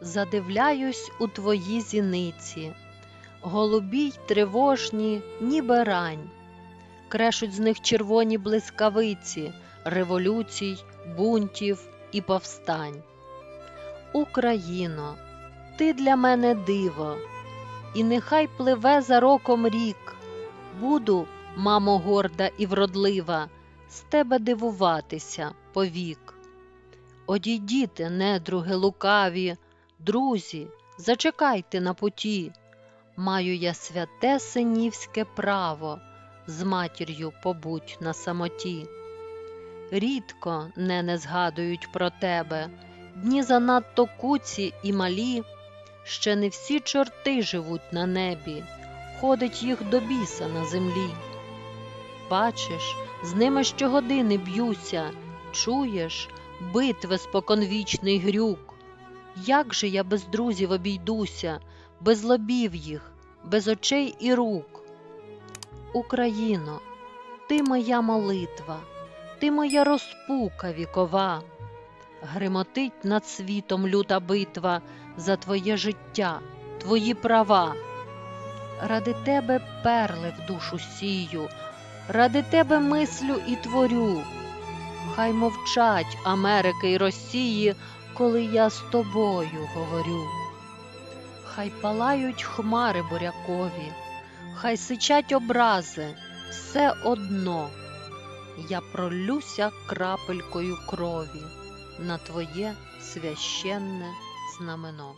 задивляюсь у твої зіниці, голубі й тривожні, ніби рань, крешуть з них червоні блискавиці, революцій, бунтів і повстань. Україно, ти для мене диво, і нехай пливе за роком рік. Буду, мамо горда і вродлива, з тебе дивуватися повік. Одійдіте, недруги лукаві, друзі, зачекайте на путі. Маю я святе синівське право з матір'ю побудь на самоті. Рідко не не згадують про тебе, дні занадто куці і малі, ще не всі чорти живуть на небі, ходить їх до біса на землі. Бачиш, з ними щогодини б'юся, чуєш битви споконвічний грюк. Як же я без друзів обійдуся, без лобів їх, без очей і рук? Україно, ти моя молитва, ти моя розпука вікова. Гримотить над світом люта битва за твоє життя, твої права. Ради тебе перли в душу сію, ради тебе мислю і творю. Хай мовчать Америки й Росії, коли я з тобою говорю. Хай палають хмари бурякові, хай сичать образи, все одно. Я пролюся крапелькою крові на твоє священне знамено.